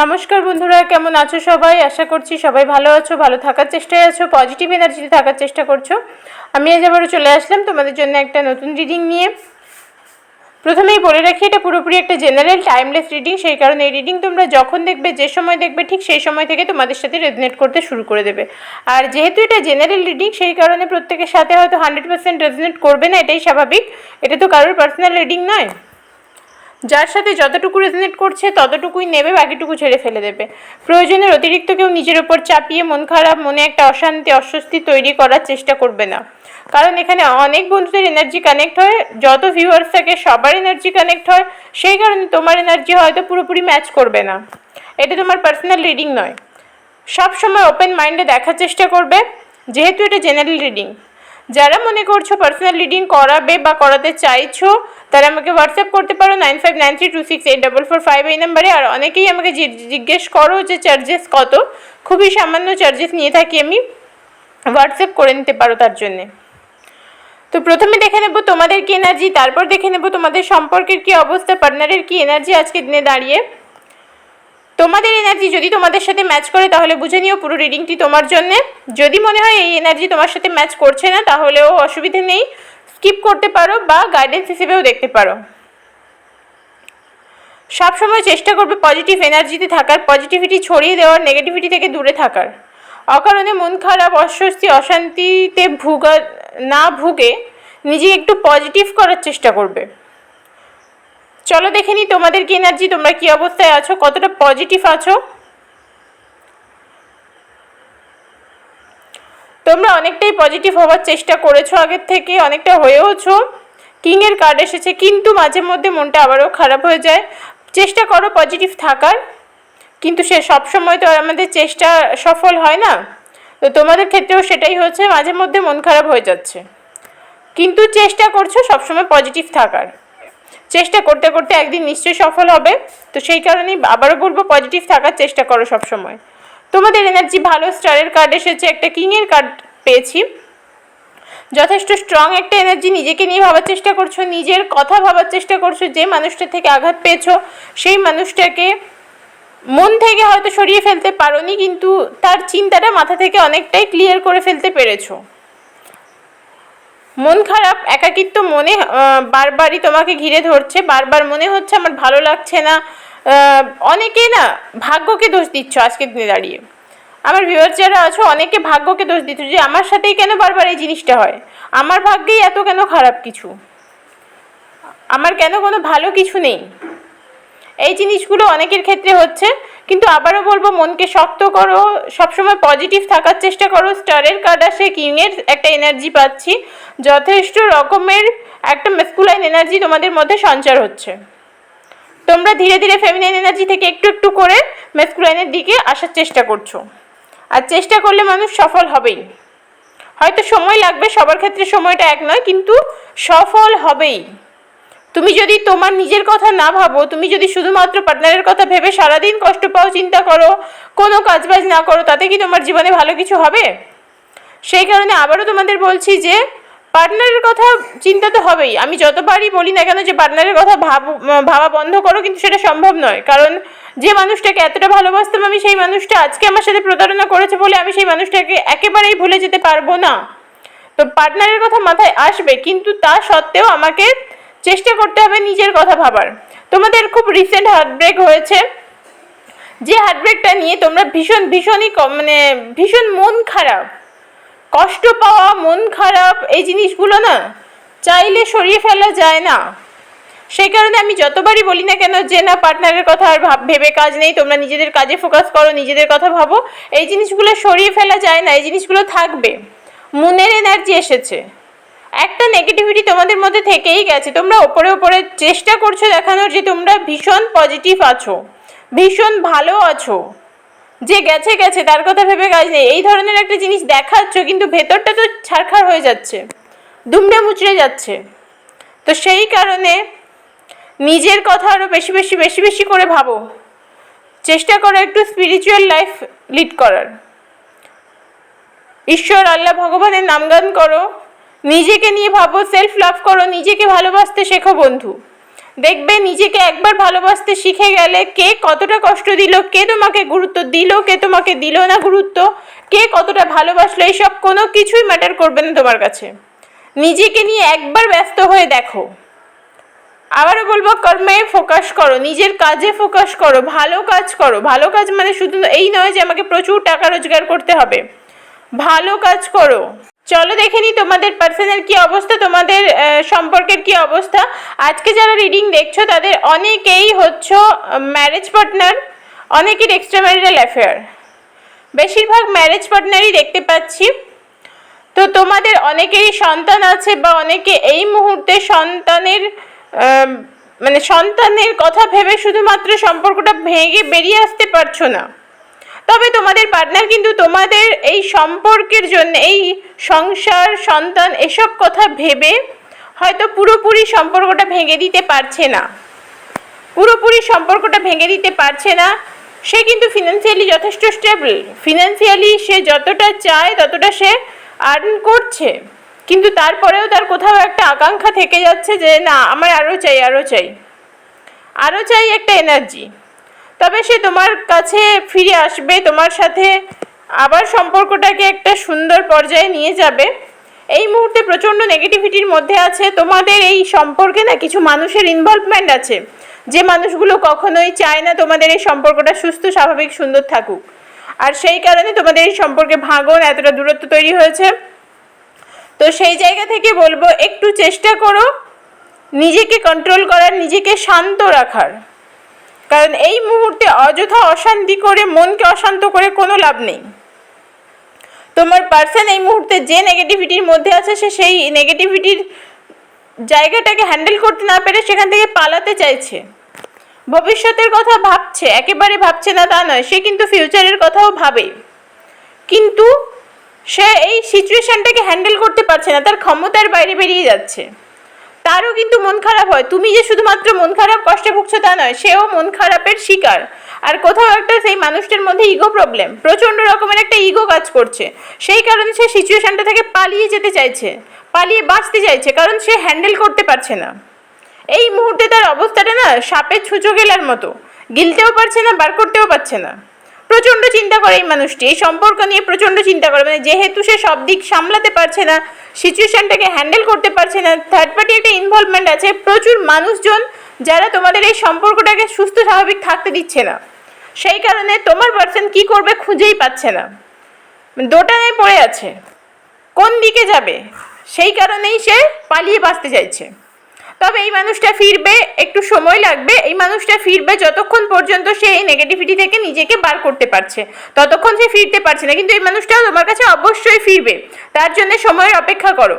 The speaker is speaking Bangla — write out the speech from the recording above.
নমস্কার বন্ধুরা, কেমন আছো সবাই? আশা করছি সবাই ভালো আছো, ভালো থাকার চেষ্টায় আছো পজিটিভ এনার্জিতে থাকার চেষ্টা করছ। আমি আজ আবারও চলে আসলাম তোমাদের জন্য একটা নতুন রিডিং নিয়ে। প্রথমেই বলে রাখি, এটা পুরোপুরি একটা জেনারেল টাইমলেস রিডিং সেই কারণে এই রিডিং তোমরা যখন দেখবে, যে সময় দেখবে, ঠিক সেই সময় থেকে তোমাদের সাথে রেজনেট করতে শুরু করে দেবে। আর যেহেতু এটা জেনারেল রিডিং সেই কারণে প্রত্যেকের সাথে হয়তো হান্ড্রেড পার্সেন্ট রেজনেট করবে না, এটাই স্বাভাবিক। এটা তো কারোর পার্সোনাল রিডিং নয়। যার সাথে যতটুকু রেজনেট করছে, ততটুকুই নেবে, বাকিটুকু ছেড়ে ফেলে দেবে। প্রয়োজনের অতিরিক্ত কেউ নিজের ওপর চাপিয়ে মন খারাপ, মনে একটা অশান্তি, অস্বস্তি তৈরি করার চেষ্টা করবে না। কারণ এখানে অনেক বন্ধুদের এনার্জি কানেক্ট হয়, যত ভিউয়ার্স থাকে, সবার এনার্জি কানেক্ট হয়, সেই কারণে তোমার এনার্জি হয়তো পুরোপুরি ম্যাচ করবে না। এটা তোমার পার্সোনাল রিডিং নয়। সব সময় ওপেন মাইন্ডে দেখার চেষ্টা করবে, যেহেতু এটা জেনারেল রিডিং যারা মনে করছ পার্সোনাল রিডিং করাবে বা করাতে চাইছো, তারা আমাকে হোয়াটসঅ্যাপ করতে পারো nine five nine three two six eight double four five এই নাম্বারে। আর অনেকেই আমাকে জিজ্ঞেস করো যে চার্জেস কত। খুবই সামান্য চার্জেস নিয়ে থাকি আমি। হোয়াটসঅ্যাপ করে নিতে পারো তার জন্যে। তো প্রথমে দেখে নেব তোমাদের কি এনার্জি তারপর দেখে নেব তোমাদের সম্পর্কের কি অবস্থা পার্টনারের কি এনার্জি আজকে দিনে দাঁড়িয়ে। তোমাদের এনার্জি যদি তোমাদের সাথে ম্যাচ করে, তাহলে বুঝে নিও পুরো রিডিংটি তোমার জন্য। যদি মনে হয় এই এনার্জি তোমার সাথে ম্যাচ করছে না, তাহলেও অসুবিধে নেই। স্কিপ করতে পারো বা গাইডেন্স হিসেবেও দেখতে পারো। সবসময় চেষ্টা করবে পজিটিভ এনার্জিতে থাকার পজিটিভিটি ছড়িয়ে দেওয়ার নেগেটিভিটি থেকে দূরে থাকার। অকারণে মন খারাপ, অস্বস্তি, অশান্তিতে ভুগা, না ভুগে নিজে একটু পজিটিভ করার চেষ্টা করবে। চলো দেখে নিই তোমাদের কি এনার্জি তোমরা কি অবস্থায় আছো, কতটা পজিটিভ আছো? তোমরা অনেকটাই পজিটিভ হওয়ার চেষ্টা করেছ আগের থেকে, অনেকটা হয়েওছো। কিংয়ের কার্ড এসেছে, কিন্তু মাঝে মধ্যে মনটা আবারও খারাপ হয়ে যায়। চেষ্টা করো পজিটিভ থাকার, কিন্তু সে সব সময় তো আমাদের চেষ্টা সফল হয় না। তো তোমাদের ক্ষেত্রেও সেটাই হচ্ছে, মাঝে মধ্যে মন খারাপ হয়ে যাচ্ছে। কিন্তু চেষ্টা করছ সবসময় পজিটিভ থাকার। চেষ্টা করতে করতে একদিন নিশ্চয়ই সফল হবে। তো সেই কারণেই আবারও বলব পজিটিভ থাকার চেষ্টা করো সবসময়। তোমাদের এনার্জি ভালো স্টারের কার্ড এসেছে, একটা কিংয়ের কার্ড পেয়েছি। যথেষ্ট স্ট্রং একটা এনার্জি নিজেকে নিয়ে ভাবার চেষ্টা করছ, নিজের কথা ভাবার চেষ্টা করছ, যে মানুষটা থেকে আঘাত পেয়েছ, সেই মানুষটাকে মন থেকে হয়তো সরিয়ে ফেলতে পারোনি, কিন্তু তার চিন্তাটা মাথা থেকে অনেকটাই ক্লিয়ার করে ফেলতে পেরেছ। মন খারাপ, একাকিত্ব মনে বারবারই তোমাকে ঘিরে ধরছে, বারবার মনে হচ্ছে আমার ভালো লাগছে না। অনেকে না ভাগ্যকে দোষ দিচ্ছ আজকের দিনে দাঁড়িয়ে। আমার ভিউয়ার যারা আছো, অনেকে ভাগ্যকে দোষ দিচ্ছ যে আমার সাথেই কেন বারবার এই জিনিসটা হয়? আমার ভাগ্যেই এত কেন খারাপ কিছু? আমার কেন কোনো ভালো কিছু নেই? এই জিনিসগুলো অনেকের ক্ষেত্রে হচ্ছে, কিন্তু আবারও বলব, মনকে শক্ত করো, সবসময় পজিটিভ থাকার চেষ্টা করো স্টারের কার্ড আসে কিংয়ের একটা এনার্জি পাচ্ছি, যথেষ্ট রকমের একটা মেসকুলাইন এনার্জি তোমাদের মধ্যে সঞ্চার হচ্ছে। তোমরা ধীরে ধীরে ফেমিনাইন এনার্জি থেকে একটু একটু করে মেসকুলাইনের দিকে আসার চেষ্টা করছ। আর চেষ্টা করলে মানুষ সফল হবেই। হয়তো সময় লাগবে, সবার ক্ষেত্রে সময়টা এক নয়, কিন্তু সফল হবেই। তুমি যদি তোমার নিজের কথা না ভাবো, তুমি যদি শুধুমাত্র পার্টনারের কথা ভেবে সারাদিন কষ্ট পাও, চিন্তা করো, কোনো কাজবাজ না করো, তাতে কি তোমার জীবনে ভালো কিছু হবে? সেই কারণে আবারও তোমাদের বলছি যে পার্টনারের কথা চিন্তা তো হবেই। আমি যতবারই বলি না কেন যে পার্টনারের কথা ভাব, ভাবা বন্ধ করো, কিন্তু সেটা সম্ভব নয়। কারণ যে মানুষটাকে এতটা ভালোবাসতাম আমি, সেই মানুষটা আজকে আমার সাথে প্রতারণা করেছে বলে আমি সেই মানুষটাকে একেবারেই ভুলে যেতে পারব না। তো পার্টনারের কথা মাথায় আসবে, কিন্তু তা সত্ত্বেও আমাকে চেষ্টা করতে হবে নিজের কথা ভাবার। তোমাদের খুব রিসেন্ট হার্টব্রেক হয়েছে। যে হার্টব্রেকটা নিয়ে তোমরা ভীষণ, ভীষণই মানে ভীষণ মন খারাপ। কষ্ট পাওয়া, মন খারাপ, এই জিনিসগুলো না চাইলে সরিয়ে ফেলা যায় না। সেই কারণে আমি যতবারই বলি না কেন যে না পার্টনারের কথা আর ভাব- ভেবে কাজ নেই, তোমরা নিজেদের কাজে ফোকাস করো, নিজেদের কথা ভাবো, এই জিনিসগুলো সরিয়ে ফেলা যায় না, এই জিনিসগুলো থাকবে। মনের এনার্জি এসেছে। একটা নেগেটিভিটি তোমাদের মধ্যে থেকেই গেছে। তোমরা ওপরে ওপরে চেষ্টা করছ দেখানোর যে তোমরা ভীষণ পজিটিভ আছো, ভীষণ ভালো আছো। যে গেছে গেছে, তার কথা ভেবে কাজ নেই। এই ধরনের একটা জিনিস দেখাচ্ছ, কিন্তু ভেতরটা তো ছারখার হয়ে যাচ্ছে, দুমড়ে মুচড়ে যাচ্ছে। তো সেই কারণে নিজের কথা আরও বেশি বেশি বেশি বেশি করে ভাবো। চেষ্টা করো একটু স্পিরিচুয়াল লাইফ লিড করার। ঈশ্বর, আল্লাহ, ভগবানের নামগান করো। নিজেকে নিয়ে ভাবো সেলফ লাভ করো, নিজেকে ভালোবাসতে শেখো বন্ধু। দেখবে নিজেকে একবার ভালোবাসতে শিখে গেলে কে কতটা কষ্ট দিল, কে তোমাকে গুরুত্ব দিল, কে তোমাকে দিল না গুরুত্ব, কে কতটা ভালোবাসলো এইসব কোনো কিছুই ম্যাটার করবে না তোমার কাছে। নিজেকে নিয়ে একবার ব্যস্ত হয়ে দেখো। আবারও বলব, কর্মে ফোকাস করো, নিজের কাজে ফোকাস করো, ভালো কাজ করো। ভালো কাজ মানে শুধু এই নয় যে আমাকে প্রচুর টাকা রোজগার করতে হবে। ভালো কাজ করো চলো দেখে নিই তোমাদের পার্সোনাল কি অবস্থা, তোমাদের সম্পর্কের কি অবস্থা। আজকে যারা রিডিং দেখছ, তাদের অনেকেই হচ্ছে ম্যারেজ পার্টনার অনেকের এক্সট্রা ম্যারিটাল অ্যাফেয়ার বেশিরভাগ ম্যারেজ পার্টনারই দেখতে পাচ্ছি। তো তোমাদের অনেকেরই সন্তান আছে বা অনেকে এই মুহূর্তে সন্তানের মানে সন্তানের কথা ভেবে শুধুমাত্র সম্পর্কটা ভেঙে বেরিয়ে আসতে পারছ না। তবে তোমাদের পার্টনার কিন্তু তোমাদের এই সম্পর্কের জন্য, এই সংসার, সন্তান এসব কথা ভেবে হয়তো পুরোপুরি সম্পর্কটা ভেঙে দিতে পারছে না। পুরোপুরি সম্পর্কটা ভেঙে দিতে পারছে না। সে কিন্তু ফিনান্সিয়ালি যথেষ্ট স্টেবল ফিনান্সিয়ালি সে যতটা চায় ততটা সে আর্ন করছে। কিন্তু তারপরেও তার কোথাও একটা আকাঙ্ক্ষা থেকে যাচ্ছে যে, না, আমার আরও চাই আরও চাই। আরও চাই একটা এনার্জি তবে সে তোমার কাছে ফিরে আসবে, তোমার সাথে আবার সম্পর্কটাকে একটা সুন্দর পর্যায়ে নিয়ে যাবে। এই মুহূর্তে প্রচণ্ড নেগেটিভিটির মধ্যে আছে। তোমাদের এই সম্পর্কে না কিছু মানুষের ইনভলভমেন্ট আছে। যে মানুষগুলো কখনোই চায় না তোমাদের এই সম্পর্কটা সুস্থ, স্বাভাবিক, সুন্দর থাকুক। আর সেই কারণে তোমাদের এই সম্পর্কে ভাঙন এতটা দূরত্ব তৈরি হয়েছে। তো সেই জায়গা থেকে বলব, একটু চেষ্টা করো নিজেকে কন্ট্রোল করার, নিজেকে শান্ত রাখার। কারণ এই মুহূর্তে অযথা অশান্তি করে মনকে অশান্ত করে কোনো লাভ নেই। তোমার পার্সন এই মুহূর্তে যে নেগেটিভিটির মধ্যে আছে, সে সেই নেগেটিভিটির জায়গাটাকে হ্যান্ডেল করতে না পেরে সেখান থেকে পালাতে চাইছে। ভবিষ্যতের কথা ভাবছে, একেবারে ভাবছে না তা নয়, সে কিন্তু ফিউচারের কথাও ভাবে। কিন্তু সে এই সিচুয়েশনটাকে হ্যান্ডেল করতে পারছে না, তার ক্ষমতার বাইরে বেরিয়ে যাচ্ছে। তারও কিন্তু মন খারাপ হয়। তুমি যে শুধুমাত্র মন খারাপ কষ্টে ভুগছো তা নয়, সেও মন খারাপের শিকার। আর কোথাও একটা সেই মানুষটার মধ্যে ইগো প্রবলেম প্রচণ্ড রকমের একটা ইগো কাজ করছে। সেই কারণে সে সিচুয়েশনটা থেকে পালিয়ে যেতে চাইছে, পালিয়ে বাঁচতে চাইছে, কারণ সে হ্যান্ডেল করতে পারছে না। এই মুহূর্তে তার অবস্থাটা না সাপের ছুঁচো গেলার মতো। গিলতেও পারছে না, বার করতেও পারছে না। প্রচণ্ড চিন্তা করে এই মানুষটি। এই সম্পর্ক নিয়ে প্রচণ্ড চিন্তা করে। মানে যেহেতু সে সব দিক সামলাতে পারছে না, সিচুয়েশনটাকে হ্যান্ডেল করতে পারছে না থার্ড পার্টি একটা ইনভলভমেন্ট আছে, প্রচুর মানুষজন যারা তোমাদের এই সম্পর্কটাকে সুস্থ, স্বাভাবিক থাকতে দিচ্ছে না। সেই কারণে তোমার পার্সন কি করবে খুঁজেই পাচ্ছে না। দোটানায় পড়ে আছে। কোন দিকে যাবে? সেই কারণেই সে পালিয়ে বাঁচতে চাইছে। তবে এই মানুষটা ফিরবে, একটু সময় লাগবে। এই মানুষটা ফিরবে যতক্ষণ পর্যন্ত সে এই নেগেটিভিটি থেকে নিজেকে বার করতে পারছে। ততক্ষণ সে ফিরতে পারছে না। কিন্তু এই মানুষটা তোমার কাছে অবশ্যই ফিরবে। তার জন্য সময়ের অপেক্ষা করো।